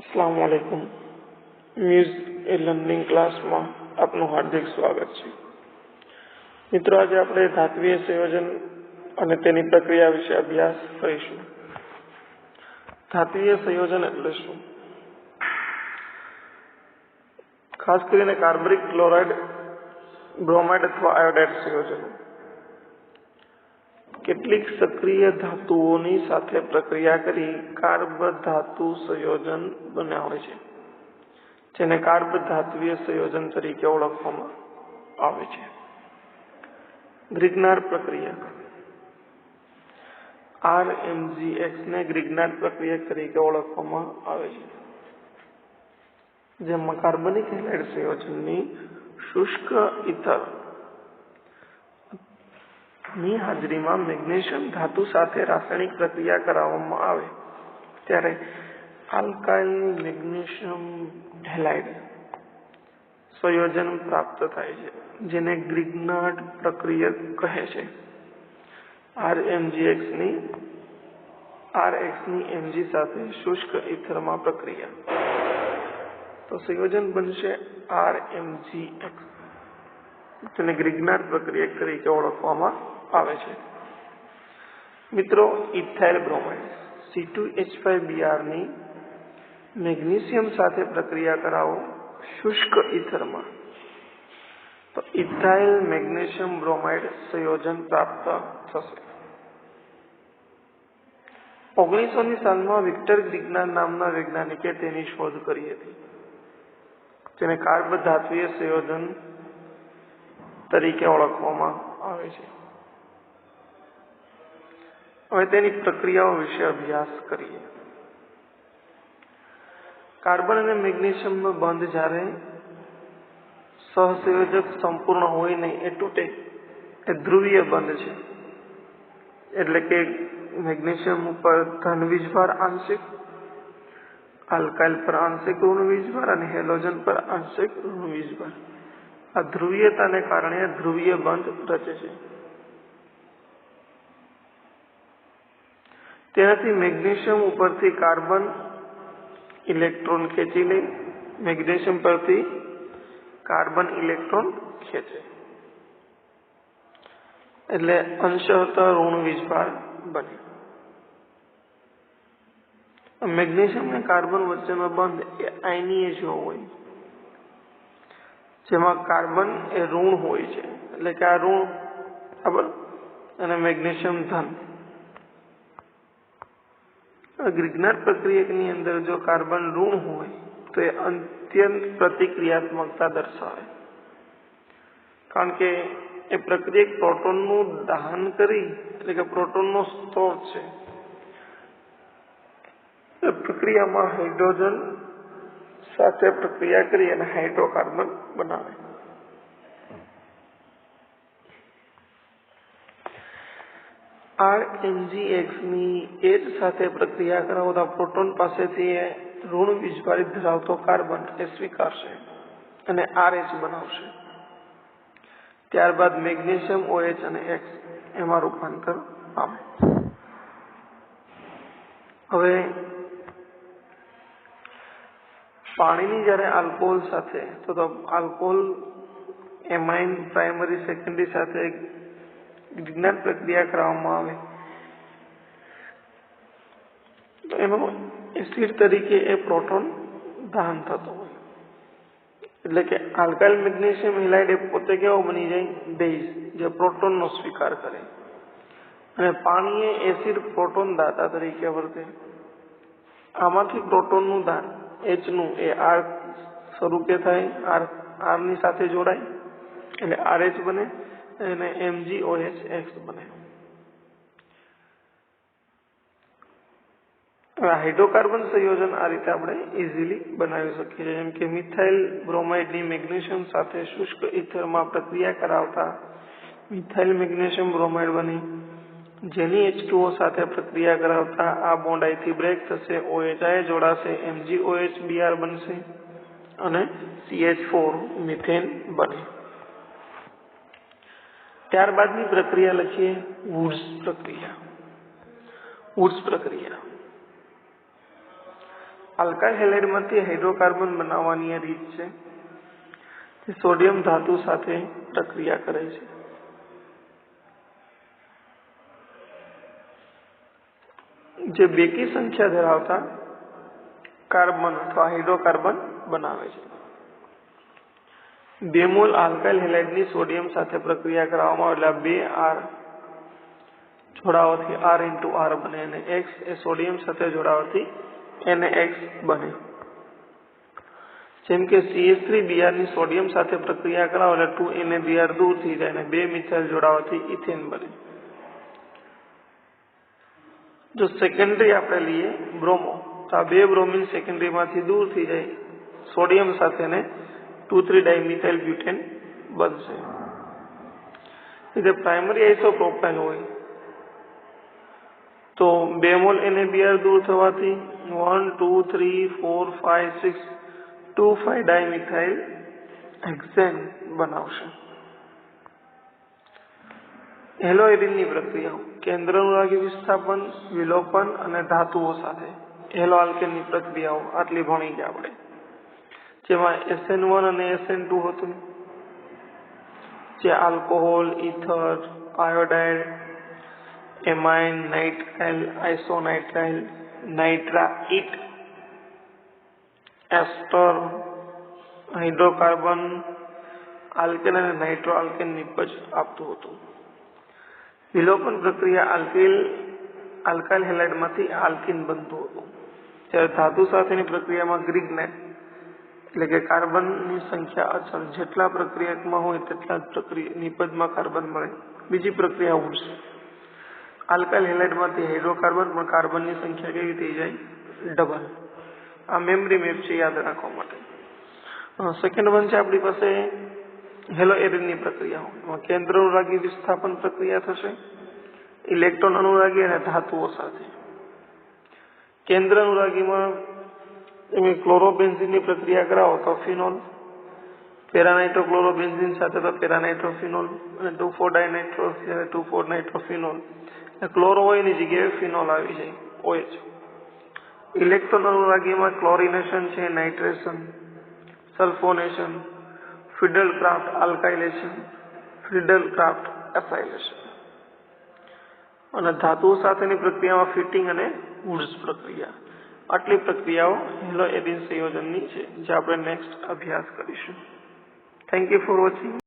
અસલામ વાલેકુમ muse એ learning ક્લાસમાં આપનું હાર્દિક સ્વાગત છે. મિત્રો, આજે આપણે ધાત્વીય સંયોજન અને તેની પ્રક્રિયા વિશે અભ્યાસ કરીશું. ધાત્વીય સંયોજન એટલે શું? ખાસ કરીને કાર્બનિક ક્લોરાઇડ, બ્રોમાઇડ અથવા આયોડાઇડ સંયોજનો. કેટલીક સક્રિય ધાતુઓની સાથે પ્રક્રિયા કરી કાર્બ ધાતુ સંયોજન બનાવે છે, જેને કાર્બ ધાત્વીય સંયોજન તરીકે ઓળખવામાં આવે છે. ગ્રિગ્નાર પ્રક્રિયા. આર એમજીએક્સ ને ગ્રિગનાર પ્રક્રિયા તરીકે ઓળખવામાં આવે છે. જેમાં કાર્બનિક હેલાઇડ સંયોજનની શુષ્ક ઇથર ની હાજરીમાં મેગ્નેશિયમ ધાતુ સાથે રાસાયણિક પ્રક્રિયા કરાવવામાં આવે ત્યારે આલ્કાઇલ મેગ્નેશિયમ હેલાઇડ સંયોજન પ્રાપ્ત થાય છે, જેને ગ્રિગ્નાર્ડ પ્રક્રિયા કહે છે. આરએમજીએક્સની, આરએક્સની એમજી સાથે શુષ્ક ઇથરમાં પ્રક્રિયા. તો સંયોજન બનશે આરએમજીએક્સ. તેને ગ્રિગ્નાર પ્રક્રિયા તરીકે ઓળખવામાં આવે છે. મિત્રો, ethyl bromide C two H five બીઆરની magnesium સાથે પ્રક્રિયા કરાવો શુષ્ક ઇથરમાં. તો ઇથાઇલ મેગ્નેશિયમ બ્રોમાઇડ સંયોજન પ્રાપ્ત થશે. ઓગણીસો ની સાલમાં વિક્ટર ગ્રિગ્નાર નામના વૈજ્ઞાનિકે તેની શોધ કરી હતી. જેને કાર્બ ધાત્વીય સંયોજન તરીકે ઓળખવામાં આવે છે. હવે તેની પ્રક્રિયાઓ વિશે અભ્યાસ કરીએ. કાર્બન અને મેગ્નેશિયમનો બંધ જ્યારે સહસંયોજક સંપૂર્ણ હોય નહીં, એ તૂટે. એ ધ્રુવીય બંધ છે. એટલે કે મેગ્નેશિયમ ઉપર ધન વીજભાર આંશિક, આલ્કાઇલ પર આંશિક ઋણ વીજભાર અને હેલોજન પર આંશિક ઋણ વીજભાર. આ ધ્રુવીયતાને કારણે ધ્રુવીય બંધ રચે છે. તેનાથી મેગ્નેશિયમ ઉપરથી કાર્બન ઇલેક્ટ્રોન ખેંચી લે મેગ્નેશિયમ પરથી કાર્બન ઇલેક્ટ્રોન ખેંચે. એટલે અંશત ઋણ વિજભાર બને. મેગ્નેશિયમ અને કાર્બન વચ્ચેનો બંધ એ આયનીય જેવો હોય. જેમાં કાર્બન એ ઋણ હોય છે. એટલે કે આ ઋણ બરાબર અને મેગ્નેશિયમ ધન. ગ્રિગ્નાર પ્રક્રિયકની અંદર જો કાર્બન ઋણ હોય, તો એ અત્યંત પ્રતિક્રિયાત્મકતા દર્શાવે. કારણ કે એ પ્રક્રિયક પ્રોટોનનું દહન કરી, એટલે કે પ્રોટોનનો સ્ત્રોત છે, એ પ્રક્રિયામાં હાઇડ્રોજન સાથે પ્રક્રિયા કરી અને હાઇડ્રોકાર્બન બનાવે. આર એનજીએક્સની એચ સાથે પ્રક્રિયા કરાવતા પ્રોટોન પાસેથી ઋણ વીજભારિત ધરાવતો કાર્બન એ સ્વીકારશે અને એચ બનાવશે. ત્યારબાદ મેગ્નેશિયમ ઓએચ અને એક્સ એમાં રૂપાંતર પામે. હવે, પાણીની જ્યારે આલ્કોહોલ સાથે તો આલ્કોહોલ એમાઇન પ્રાઇમરી સેકન્ડરી સાથે વિજ્ઞાન પ્રક્રિયા કરવામાં આવે. તો એનો એસિડ તરીકે એ પ્રોટોન દહન થતો હોય. એટલે કે આલ્કાઇલ મેગ્નેશિયમ હિલાઇડ એ પોતે કેવો બની જાય? બેઝ, જે પ્રોટોનનો સ્વીકાર કરે. અને પાણી એસિડ પ્રોટોન દાતા તરીકે વર્તે. આમાંથી પ્રોટોનનું દાન એચનું એ આર સ્વરૂપે થાય આર આરની સાથે જોડાય, એટલે આર એચ બને. M G O H X બને. હાઇડ્રોકાર્બન સંયોજન આ રીતે આપણે ઇઝીલી બનાવી શકીએ છીએ. જેમ કે મિથાઇલ બ્રોમાઇડની મેગ્નેશિયમ સાથે શુષ્ક ઇથરમાં પ્રક્રિયા કરાવતા મિથાઇલ મેગ્નેશિયમ બ્રોમાઇડ બની. જેની H2O સાથે પ્રક્રિયા કરાવતા આ બોન્ડ અહીંથી બ્રેક થશે OH આએ જોડાશે. MgOH Br બનશે અને CH4 મિથેન બને. ત્યારબાદની પ્રક્રિયા લખીએ વુડ્સ પ્રક્રિયા. વુડ્સ પ્રક્રિયા. આલ્કાઇલ હેલાઇડમાંથી હાઇડ્રોકાર્બન બનાવવાની આ રીત છે તે સોડિયમ ધાતુ સાથે પ્રક્રિયા કરે છે. જે બેકી સંખ્યા ધરાવતા કાર્બન અથવા હાઇડ્રોકાર્બન બનાવે છે. બે મોલ આલ્કાઇલ હેલાઇડની સોડિયમ સાથે પ્રક્રિયા કરવામાં આવેલા બે આર જોડાવાથી આર ઇન્ટુ આર બને અને એક્સ એ સોડિયમ સાથે જોડાવાથી એને એક્સ બને. જેમ કે સીએચ થ્રી બીઆરની સોડિયમ સાથે પ્રક્રિયા કરાવો એટલે ટુ એને બીઆર દૂર થઈ જાય અને બે મિથાઇલ જોડાવાથી ઇથેન બને. જો સેકન્ડરી આપણે લઈએ બ્રોમો, તો આ બે બ્રોમિન સેકન્ડરીમાંથી દૂર થઈ જાય સોડિયમ સાથે ને ટુ થ્રી ડાયમિથાઇલ બ્યુટેન બનશે. એટલે પ્રાઇમરી આઇસોપ્રોપાઇલ હોય. તો બે મોલ NaBr દૂર થવાથી one two three four five six two five dimethyl hexane બનાવશે. હેલો એરિનની પ્રક્રિયાઓ કેન્દ્રનું અનુરાગી વિસ્થાપન, વિલોપન અને ધાતુઓ સાથે. હેલો આલ્કેનની પ્રક્રિયાઓ આટલી ભણી ગયા આપણે. જેમાં એસએન વન અને એસએન ટુ હતું. જે alcohol ether iodide amine nitrile isonitrile nitrite ester hydrocarbon alkane અને નાઇટ્રો આલ્કેન નિપજ આપતું હતું. વિલોપન પ્રક્રિયા આલ્કિલ આલ્કાઇલ હેલાઇડમાંથી આલ્કિન બનતું હતું. જ્યારે ધાતુ સાથેની પ્રક્રિયામાં ગ્રીગનેટ એટલે કે કાર્બનની સંખ્યા અચળ જેટલા પ્રક્રિયકમાં હોય તેટલા જ પ્રક્રિયા, નિપજમાં કાર્બન મળે. બીજી પ્રક્રિયા ઉડશે આલ્કાઇલ હેલાઇડમાંથી હાઇડ્રોકાર્બન, પણ કાર્બનની સંખ્યા કેવી થઈ જાય? ડબલ. આ મેમરી મેપ છે યાદ રાખવા માટે. સેકન્ડ વન છે આપણી પાસે હેલો એરિનની પ્રક્રિયા. હોય કેન્દ્ર અનુરાગી વિસ્થાપન પ્રક્રિયા થશે, ઇલેક્ટ્રોન અનુરાગી અને ધાતુઓ સાથે. કેન્દ્ર અનુરાગીમાં તમે ક્લોરોબેન્ઝિનની પ્રક્રિયા કરાવો તો ફિનોલ, પેરાનાઇટ્રોક્લોરોબેન્ઝિન સાથે તો પેરાનાઇટ્રોફિનોલ અને two four dinitro two four nitrophenol chloro એની જગ્યાએ ફિનોલ આવી જાય, ઓએચ. ઇલેક્ટ્રોન અનુરાગીમાં ક્લોરિનેશન છે, nitration, sulphonation, Friedel Crafts, alkylation, Friedel Crafts acylation અને ધાતુઓ સાથેની પ્રક્રિયામાં ફિટિંગ અને વુડ્સ પ્રક્રિયા. આટલી પ્રક્રિયાઓ હેલો એડિન સંયોજનની છે, જે આપણે નેક્સ્ટ અભ્યાસ કરીશું. Thank you for watching